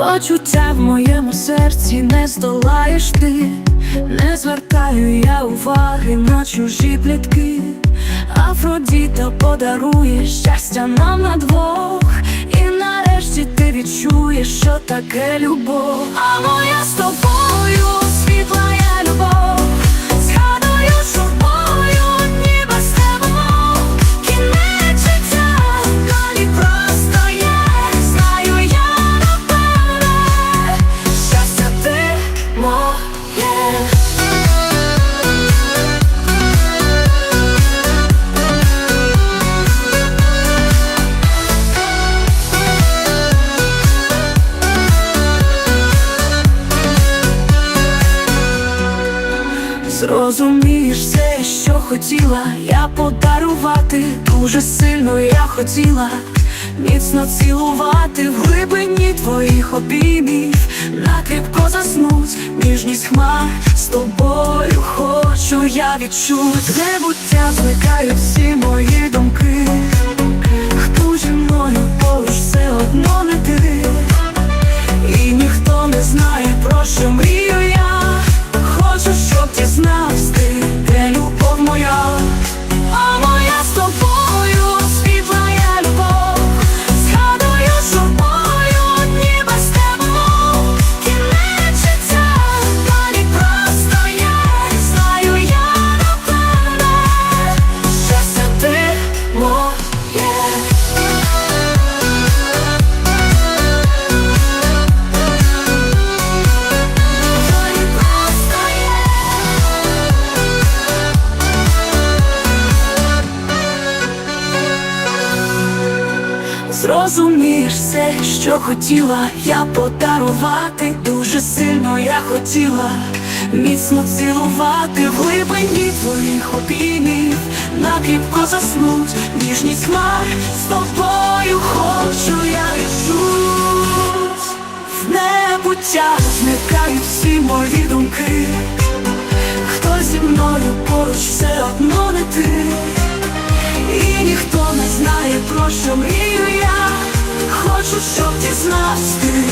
почуття в моєму серці не здолаєш ти, не звертаю я уваги на чужі плітки. Афродіта подарує щастя нам на двох, і нарешті ти відчуєш, що таке любов. А моя з тобою світла Зрозумієш все, що хотіла. Я подарувати, дуже сильно я хотіла. Міцно цілувати в глибині твоїх обіймів, накріпко заснуть, ніжність хмар. З тобою хочу я відчуть, небуття зникають всі мої думки. Зрозумієш все, що хотіла я подарувати, дуже сильно я хотіла міцно цілувати в глибині твоїх обіймів, накріпко заснуть, ніжність хмар з тобою хочу я відчуть в небуття зникають всі мої думки. Хто зі мною поруч все одно не ти. І ніхто не знає, про що мрію я. Хочу, щоб дізнався ти,